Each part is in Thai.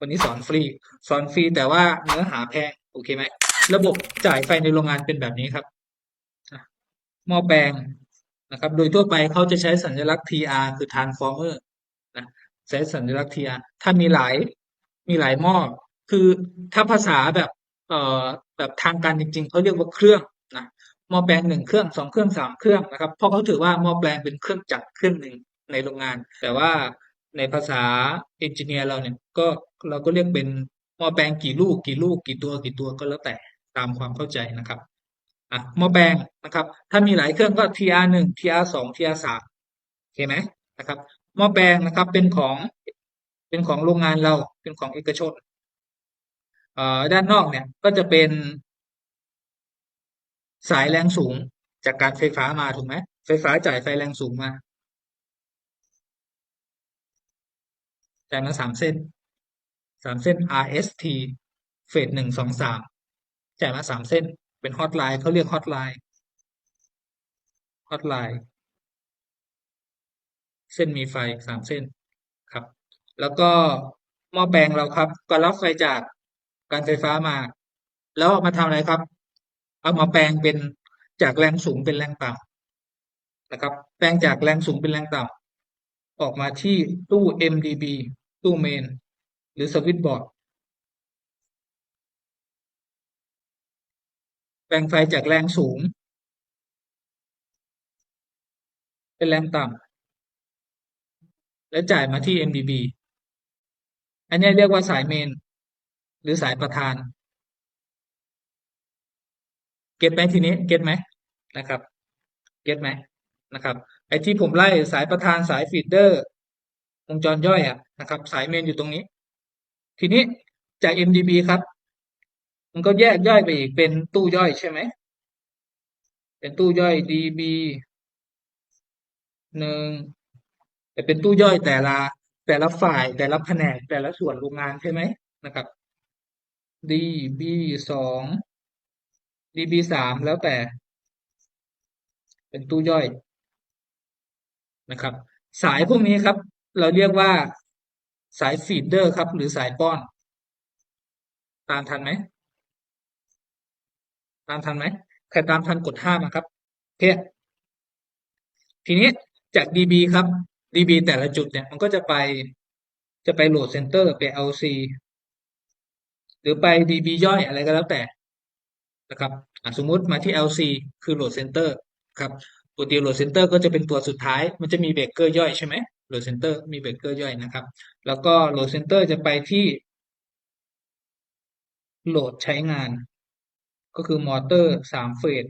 วันนี้สอนฟรี สอนฟรีแต่ว่าเนื้อหาแพงโอเคไหม ระบบจ่ายไฟในโรงงานเป็นแบบนี้ครับหม้อแปลงนะครับ โดยทั่วไปเขาจะใช้สัญลักษณ์ TR คือ transformer นะใช้สัญลักษณ์ TR ถ้ามีหลายมีหลายหม้อคือถ้าภาษาแบบเอ่อแบบทางการจริง ๆเขาเรียกว่าเครื่องนะหม้อแปลงหนึ่งเครื่องสองเครื่องสามเครื่องนะครับเพราะเขาถือว่าหม้อแปลงเป็นเครื่องจักรเครื่องหนึ่งในโรงงาน แต่ว่า ในภาษาเอนจิเนียร์เราเนี่ยก็เราก็เรียกเป็นหม้อแปลงกี่ลูกกี่ลูกกี่ตัวกี่ตัวก็แล้วแต่ตามความเข้าใจนะครับอะหม้อแปลงนะครับ ถ้ามีหลายเครื่องก็ TR หนึ่ง TR สอง TR สามโอเคไหมนะครับหม้อแปลงนะครับเป็นของเป็นของโรงงานเราเป็นของเอกชนเอ่อด้านนอกเนี่ยก็จะเป็นสายแรงสูงจากการไฟฟ้ามาถูกไหมไฟฟ้าจ่ายไฟแรงสูงมา จ่ายมาสามเส้นสามเส้น RST เฟสหนึ่งสองสามจ่ายมาสามเส้นเป็นฮอตไลน์เขาเรียกฮอตไลน์ฮอตไลน์เส้นมีไฟสามเส้นครับ แล้วก็หม้อแปลงเราครับ ก็รับไฟจากการไฟฟ้ามา แล้วเอามาทำอะไรครับ เอามาแปลงเป็นจากแรงสูงเป็นแรงต่ำนะครับ แปลงจากแรงสูงเป็นแรงต่ำออกมาที่ตู้ MDB ตู้เมน หรือสวิตช์บอร์ดแปลงไฟจากแรงสูง เป็นแรงต่ำและจ่ายมาที่ MDB อันนี้เรียกว่าสายเมน หรือสายประธาน เก็ตไหมทีนี้ เก็ตไหมนะครับ เก็ตไหมนะครับ ไอที่ผมไล่สายประธานสายฟีดเดอร์ วงจรย่อยอะนะครับ สายเมนอยู่ตรงนี้ ทีนี้จาก MDB ครับ มันก็แยกย่อยไปอีกเป็นตู้ย่อยใช่ไหม เป็นตู้ย่อย DB หนึ่งแต่เป็นตู้ย่อยแต่ละแต่ละฝ่ายแต่ละแผนกแต่ละส่วนโรงงานใช่ไหมนะครับ DB สอง DB สามแล้วแต่ เป็นตู้ย่อยนะครับ สายพวกนี้ครับ เราเรียกว่าสายฟีดเดอร์ครับ หรือสายป้อน ตามทันไหม ตามทันไหมใครตามทันกดห้ามาครับโอเคทีนี้จาก DB ครับ DB แต่ละจุดเนี่ยมันก็จะไปจะไปโหลดเซนเตอร์ไป LC หรือไป DB ย่อยอะไรก็แล้วแต่นะครับสมมุติมาที่ LC คือโหลดเซนเตอร์ครับปกติโหลดเซนเตอร์ก็จะเป็นตัวสุดท้าย มันจะมีเบรกเกอร์ย่อยใช่ไหม โหลดเซนเตอร์มีเบรกเกอร์ย่อยนะครับ แล้วก็โหลดเซนเตอร์จะไปที่โหลดใช้งาน ก็คือมอเตอร์สามเฟส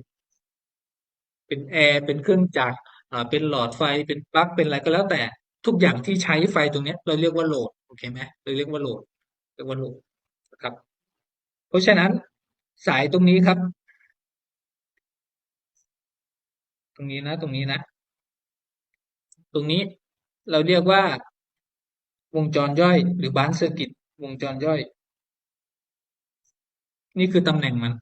เป็นแอร์เป็นเครื่องจักรเป็นหลอดไฟเป็นปลั๊กเป็นอะไรก็แล้วแต่ทุกอย่างที่ใช้ไฟตรงนี้เราเรียกว่าโหลดโอเคไหมเราเรียกว่าโหลดเรียกว่าโหลดนะครับ เพราะฉะนั้นสายตรงนี้ครับ ตรงนี้นะ ตรงนี้นะ ตรงนี้ เราเรียกว่าวงจรย่อย หรือบานเซอร์กิตวงจรย่อย นี่คือตำแหน่งมัน